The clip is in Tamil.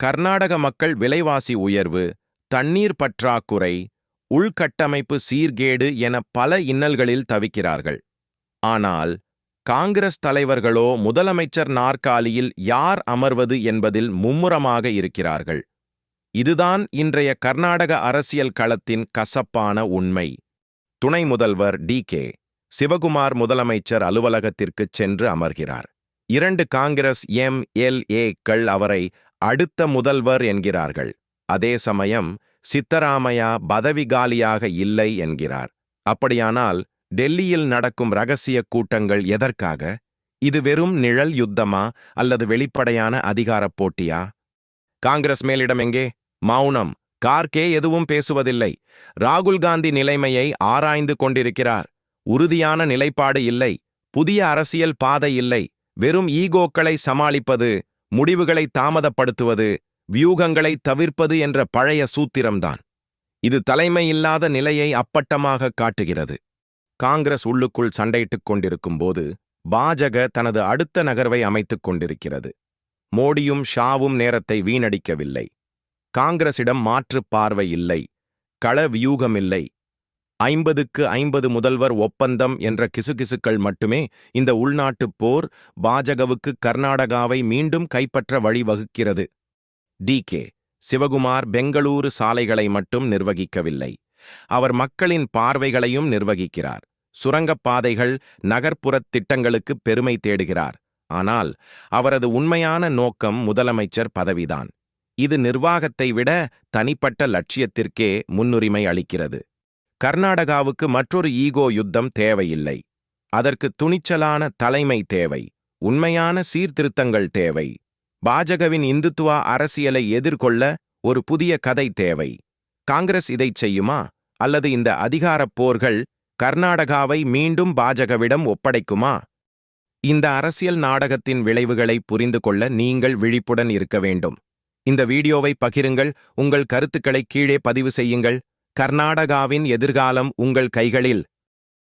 கர்நாடக மக்கள் விலைவாசி உயர்வு தண்ணீர் பற்றாக்குறை உள்கட்டமைப்பு சீர்கேடு என பல இன்னல்களில் தவிக்கிறார்கள். ஆனால் காங்கிரஸ் தலைவர்களோ முதலமைச்சர் நாற்காலியில் யார் அமர்வது என்பதில் மும்முரமாக இருக்கிறார்கள். இதுதான் இன்றைய கர்நாடக அரசியல் களத்தின் கசப்பான உண்மை. துணை முதல்வர் டி. கே. சிவகுமார் முதலமைச்சர் அலுவலகத்திற்குச் சென்று அமர்கிறார். இரண்டு காங்கிரஸ் எம். எல். ஏக்கள் அவரை அடுத்த முதல்வர் என்கிறார்கள். அதே சமயம் சித்தராமையா பதவிகாலியாக இல்லை என்கிறார். அப்படியானால் டெல்லியில் நடக்கும் ரகசிய கூட்டங்கள் எதற்காக? இது வெறும் நிழல் யுத்தமா அல்லது வெளிப்படையான அதிகாரப் போட்டியா? காங்கிரஸ் மேலிடம் எங்கே? மௌனம். கார்கே எதுவும் பேசுவதில்லை. ராகுல் காந்தி நிலைமையை ஆராய்ந்து கொண்டிருக்கிறார். உறுதியான நிலைப்பாடு இல்லை. புதிய அரசியல் பாதை இல்லை. வெறும் ஈகோக்களை சமாளிப்பது முடிவுகளை தாமதப்படுத்துவது வியூகங்களை தவிர்ப்பது என்ற பழைய சூத்திரம்தான். இது தலைமை இல்லாத நிலையை அப்பட்டமாக காட்டுகிறது. காங்கிரஸ் உள்ளுக்குள் சண்டையிட்டுக் கொண்டிருக்கும் போது பாஜக தனது அடுத்த நகர்வை அமைத்துக் கொண்டிருக்கிறது. மோடியும் ஷாவும் நேரத்தை வீணடிக்கவில்லை. காங்கிரசிடம் மாற்றுப் பார்வை இல்லை. கள வியூகமில்லை. ஐம்பதுக்கு ஐம்பது முதல்வர் ஒப்பந்தம் என்ற கிசுகிசுக்கள் மட்டுமே இந்த உள்நாட்டுப் போர் பாஜகவுக்கு கர்நாடகாவை மீண்டும் கைப்பற்ற வழிவகுக்கிறது. டி. கே. சிவகுமார் பெங்களூரு சாலைகளை மட்டும் நிர்வகிக்கவில்லை. அவர் மக்களின் பார்வைகளையும் நிர்வகிக்கிறார். சுரங்கப் பாதைகள் நகர்ப்புறத் திட்டங்களுக்கு பெருமை தேடுகிறார். ஆனால் அவரது உண்மையான நோக்கம் முதலமைச்சர் பதவிதான். இது நிர்வாகத்தை விட தனிப்பட்ட லட்சியத்திற்கே முன்னுரிமை அளிக்கிறது. கர்நாடகாவுக்கு மற்றொரு ஈகோ யுத்தம் தேவையில்லை. அதற்கு துணிச்சலான தலைமை தேவை உண்மையான சீர்திருத்தங்கள் தேவை. பாஜகவின் இந்துத்துவா அரசியலை எதிர்கொள்ள ஒரு புதிய கதை தேவை. காங்கிரஸ் இதைச் செய்யுமா? அல்லது இந்த அதிகாரப் போர்கள் கர்நாடகாவை மீண்டும் பாஜகவிடம் ஒப்படைக்குமா? இந்த அரசியல் நாடகத்தின் விளைவுகளை புரிந்து கொள்ள நீங்கள் விழிப்புடன் இருக்க வேண்டும். இந்த வீடியோவை பகிருங்கள் உங்கள் கருத்துக்களை கீழே பதிவு செய்யுங்கள். கர்நாடகாவின் எதிர்காலம் உங்கள் கைகளில்.